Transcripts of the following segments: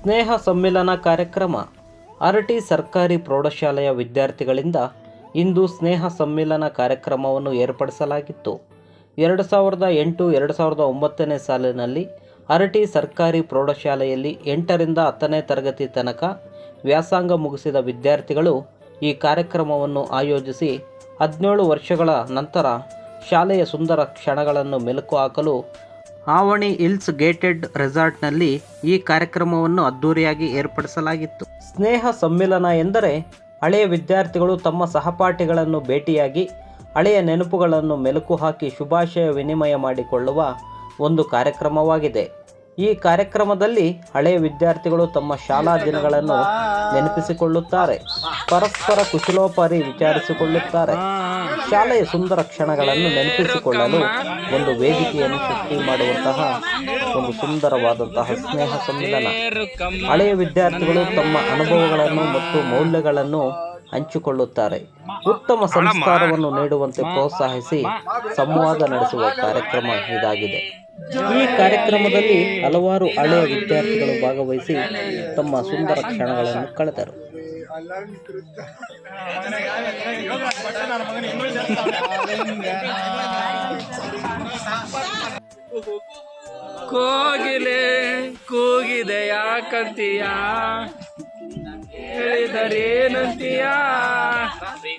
ಸ್ನೇಹ ಸಮ್ಮಿಲನ ಕಾರ್ಯಕ್ರಮ. ಅರಟಿ ಸರ್ಕಾರಿ ಪ್ರೌಢಶಾಲೆಯ ವಿದ್ಯಾರ್ಥಿಗಳಿಂದ ಇಂದು ಸ್ನೇಹ ಸಮ್ಮಿಲನ ಕಾರ್ಯಕ್ರಮವನ್ನು ಏರ್ಪಡಿಸಲಾಗಿತ್ತು. ಎರಡು ಸಾವಿರದ ಎಂಟು, ಎರಡು ಸಾವಿರದ ಒಂಬತ್ತನೇ ಸಾಲಿನಲ್ಲಿ ಅರಟಿ ಸರ್ಕಾರಿ ಪ್ರೌಢಶಾಲೆಯಲ್ಲಿ ಎಂಟರಿಂದ ಹತ್ತನೇ ತರಗತಿ ತನಕ ವ್ಯಾಸಂಗ ಮುಗಿಸಿದ ವಿದ್ಯಾರ್ಥಿಗಳು ಈ ಕಾರ್ಯಕ್ರಮವನ್ನು ಆಯೋಜಿಸಿ ಹದಿನೇಳು ವರ್ಷಗಳ ನಂತರ ಶಾಲೆಯ ಸುಂದರ ಕ್ಷಣಗಳನ್ನು ಮೆಲುಕು ಹಾಕಲು ಆವಣಿ ಹಿಲ್ಸ್ ಗೇಟೆಡ್ ರೆಸಾರ್ಟ್ನಲ್ಲಿ ಈ ಕಾರ್ಯಕ್ರಮವನ್ನು ಅದ್ದೂರಿಯಾಗಿ ಏರ್ಪಡಿಸಲಾಗಿತ್ತು. ಸ್ನೇಹ ಸಮ್ಮಿಲನ ಎಂದರೆ ಹಳೆಯ ವಿದ್ಯಾರ್ಥಿಗಳು ತಮ್ಮ ಸಹಪಾಠಿಗಳನ್ನು ಭೇಟಿಯಾಗಿ ಹಳೆಯ ನೆನಪುಗಳನ್ನು ಮೆಲುಕು ಹಾಕಿ ಶುಭಾಶಯ ವಿನಿಮಯ ಮಾಡಿಕೊಳ್ಳುವ ಒಂದು ಕಾರ್ಯಕ್ರಮವಾಗಿದೆ. ಈ ಕಾರ್ಯಕ್ರಮದಲ್ಲಿ ಹಳೆಯ ವಿದ್ಯಾರ್ಥಿಗಳು ತಮ್ಮ ಶಾಲಾ ದಿನಗಳನ್ನು ನೆನಪಿಸಿಕೊಳ್ಳುತ್ತಾರೆ. ಪರಸ್ಪರ ಕುಶಲೋಪಾರಿ ವಿಚಾರಿಸಿಕೊಳ್ಳುತ್ತಾರೆ. ಶಾಲೆಯ ಸುಂದರ ಕ್ಷಣಗಳನ್ನು ನೆನಪಿಸಿಕೊಳ್ಳಲು ಒಂದು ವೇದಿಕೆಯನ್ನು ಸೃಷ್ಟಿ ಮಾಡುವಂತಹ ಒಂದು ಸುಂದರವಾದಂತಹ ಸ್ನೇಹ ಸಮ್ಮಿಲನ. ಹಳೆಯ ವಿದ್ಯಾರ್ಥಿಗಳು ತಮ್ಮ ಅನುಭವಗಳನ್ನು ಮತ್ತು ಮೌಲ್ಯಗಳನ್ನು ಹಂಚಿಕೊಳ್ಳುತ್ತಾರೆ. ಉತ್ತಮ ಸಂಸ್ಕಾರವನ್ನು ನೀಡುವಂತೆ ಪ್ರೋತ್ಸಾಹಿಸಿ ಸಂವಾದ ನಡೆಸುವ ಕಾರ್ಯಕ್ರಮ ಇದಾಗಿದೆ. ಈ ಕಾರ್ಯಕ್ರಮದಲ್ಲಿ ಹಲವಾರು ಹಳೆಯ ವಿದ್ಯಾರ್ಥಿಗಳು ಭಾಗವಹಿಸಿ ತಮ್ಮ ಸುಂದರ ಕ್ಷಣಗಳನ್ನು ಕಳೆದರು. ಕೋಗಿಲೆ ಕೂಗಿದೆ ಯಾಕಂತೀಯ? ಹೇಳಿದರೇನಂತೀಯ?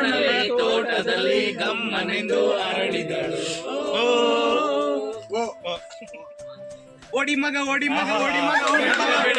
ರಾಮನಲ್ಲಿ ತೋಟದಲ್ಲಿ ಗಮ್ಮನೆಂದು ಅರಳಿದಳು. ಓಡಿ ಮಗ ಓಡಿ ಮಗ ಓಡಿ ಮಗ ಓಡಿ ಮಗ. ಬೇಡ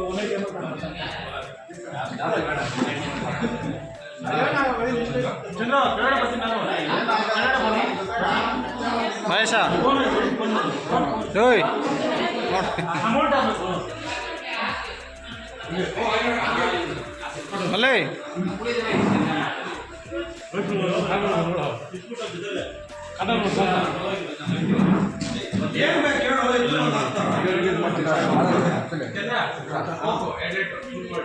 ನನಗೆ ಬಂದ್ರೆ ಮುಚ್ಚಿ ಇಟ್ಟು 现在往左边这个出门